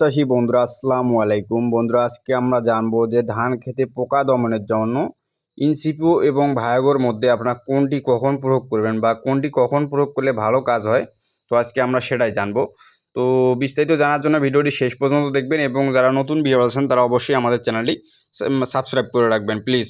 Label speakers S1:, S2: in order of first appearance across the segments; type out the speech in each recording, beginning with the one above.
S1: চাষি বন্ধুরা, আসসালামু আলাইকুম। বন্ধুরা, আজকে আমরা জানব যে ধান খেতে পোকা দমনের জন্য ইনসিপিও এবং ভায়াগোর মধ্যে আপনারা কোনটি কখন প্রয়োগ করবেন বা কোনটি কখন প্রয়োগ করলে ভালো কাজ হয়, তো আজকে আমরা সেটাই জানব। তো বিস্তারিত জানার জন্য ভিডিওটি শেষ পর্যন্ত দেখবেন এবং যারা নতুন বিয়ে আছেন, তারা অবশ্যই আমাদের চ্যানেলটি সাবস্ক্রাইব করে রাখবেন, প্লিজ।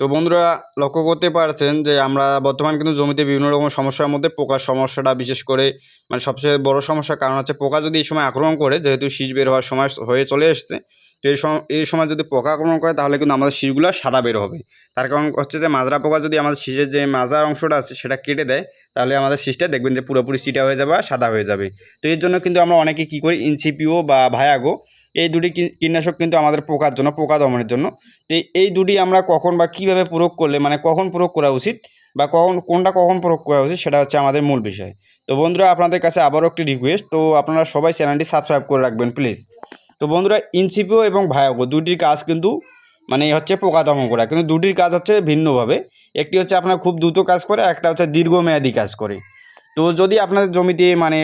S1: তো বন্ধুরা, লক্ষ্য করতে পারছেন যে আমরা বর্তমান কিন্তু জমিতে বিভিন্ন রকম সমস্যার মধ্যে পোকার সমস্যাটা বিশেষ করে মানে সবচেয়ে বড় সমস্যা কারণ হচ্ছে পোকা যদি এই সময় আক্রমণ করে, যেহেতু শীষ বের হওয়ার সময় হয়ে চলে এসছে তো এই সময় এই সময় যদি পোকা আক্রমণ করে, তাহলে কিন্তু আমাদের শীষগুলো সাদা বের হবে। তার কারণ হচ্ছে যে, মাজরা পোকা যদি আমাদের শীষের যে মাজার অংশটা আছে, সেটা কেটে দেয়, তাহলে আমাদের শীষটা দেখবেন যে পুরোপুরি সিটা হয়ে যাবে সাদা হয়ে যাবে। তো এর জন্য কিন্তু আমরা অনেকে কী করি ইনসিপিও বা ভায়াগো এই দুটি কীটনাশক কিন্তু আমাদের পোকার জন্য, পোকা দমনের জন্য। তো এই দুটি আমরা কখন বা কীভাবে প্রয়োগ করলে মানে কখন প্রয়োগ করা উচিত বা কখন, কোনটা কখন প্রয়োগ করা উচিত, সেটা হচ্ছে আমাদের মূল বিষয়। তো বন্ধুরা, আপনাদের কাছে আবারও একটি রিকোয়েস্ট তো আপনারা সবাই চ্যানেলটি সাবস্ক্রাইব করে রাখবেন প্লিজ তো বন্ধুরা, ইনসিপিও এবং ভায়াগো দুটির কাজ কিন্তু মানে হচ্ছে পোকা দমন করা। কিন্তু দুটির কাজ হচ্ছে ভিন্নভাবে। একটি হচ্ছে আপনার খুব দ্রুত কাজ করে একটা হচ্ছে দীর্ঘমেয়াদী কাজ করে। তো যদি আপনাদের জমিতে মানে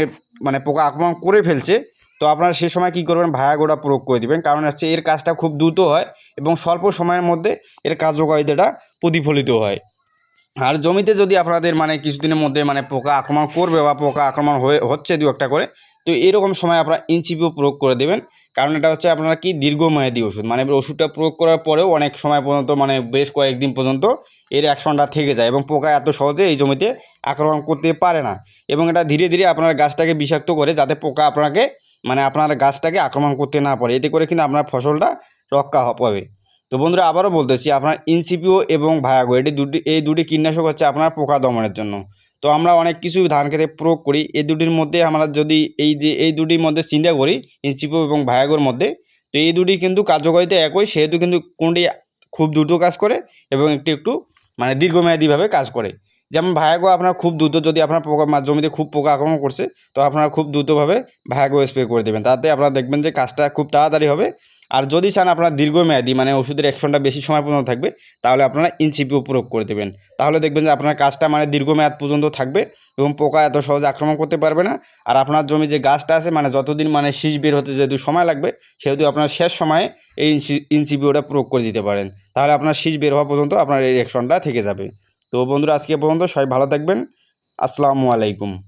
S1: মানে পোকা আক্রমণ করে ফেলছে, তো আপনারা সে সময় কী করবেন? ভায়াগোড়া প্রয়োগ করে দিবেন। কারণ হচ্ছে এর কাজটা খুব দ্রুত হয় এবং স্বল্প সময়ের মধ্যে এর কার্যকারিতাটা প্রতিফলিত হয়। আর জমিতে যদি আপনাদের মানে কিছুদিনের মধ্যে মানে পোকা আক্রমণ করবে বা পোকা আক্রমণ হয়ে হচ্ছে দু একটা করে, তো এরকম সময় আপনারা ইনসিপিও প্রয়োগ করে দেবেন। কারণ এটা হচ্ছে আপনারা কি দীর্ঘমেয়াদী ওষুধ। মানে ওষুধটা প্রয়োগ করার পরেও অনেক সময় পর্যন্ত মানে বেশ কয়েকদিন পর্যন্ত এর অ্যাকশনটা থেকে যায় এবং পোকা এত সহজে এই জমিতে আক্রমণ করতে পারে না। এবং এটা ধীরে ধীরে আপনার গাছটাকে বিষাক্ত করে যাতে পোকা আপনাকে মানে আপনার গাছটাকে আক্রমণ করতে না পারে। এতে করে কিন্তু আপনার ফসলটা রক্ষা পাবে। তো বন্ধুরা আবারও বলতেছি, আপনার ইনসিপিও এবং ভায়াগো এটি দুটি, এই দুটি কীটনাশক হচ্ছে আপনার পোকা দমনের জন্য। তো আমরা অনেক কিছু ধান খেতে প্রয়োগ করি। এই দুটির মধ্যে আমরা যদি এই যে, এই দুটির মধ্যে চিন্তা করি ইনসিপিও এবং ভায়াগোর মধ্যে, তো এই দুটি কিন্তু কার্যকারিতা একই, সেহেতু কিন্তু কোনটি খুব দ্রুত কাজ করে এবং একটি একটু মানে দীর্ঘমেয়াদীভাবে কাজ করে। যেমন ভায়াগো আপনার খুব দ্রুত যদি আপনার পোকা মা- জমিতে খুব পোকা আক্রমণ করছে, তো আপনারা খুব দ্রুতভাবে ভায়াগো স্প্রে করে দেবেন। তাতে আপনারা দেখবেন যে কাজটা খুব তাড়াতাড়ি হবে। আর যদি চান আপনার দীর্ঘমেয়াদী মানে ওষুধের অ্যাকশনটা বেশি সময় পর্যন্ত থাকবে, তাহলে আপনারা ইনসিপিও প্রয়োগ করে দেবেন। তাহলে দেখবেন যে আপনার কাজটা মানে দীর্ঘমেয়াদ পর্যন্ত থাকবে এবং পোকা এত সহজে আক্রমণ করতে পারবে না। আর আপনার জমি যে গাছটা আছে মানে যতদিন মানে শীষ বের হতে যেহেতু সময় লাগবে, সেহেতু আপনার শেষ সময়ে এই ইনসিপিওটা প্রয়োগ করে দিতে পারেন। তাহলে আপনার শীষ বের হওয়া পর্যন্ত আপনার এই অ্যাকশনটা থেকে যাবে। তো বন্ধুরা, আজকে পর্যন্ত সবাই ভালো থাকবেন। আসসালামু আলাইকুম।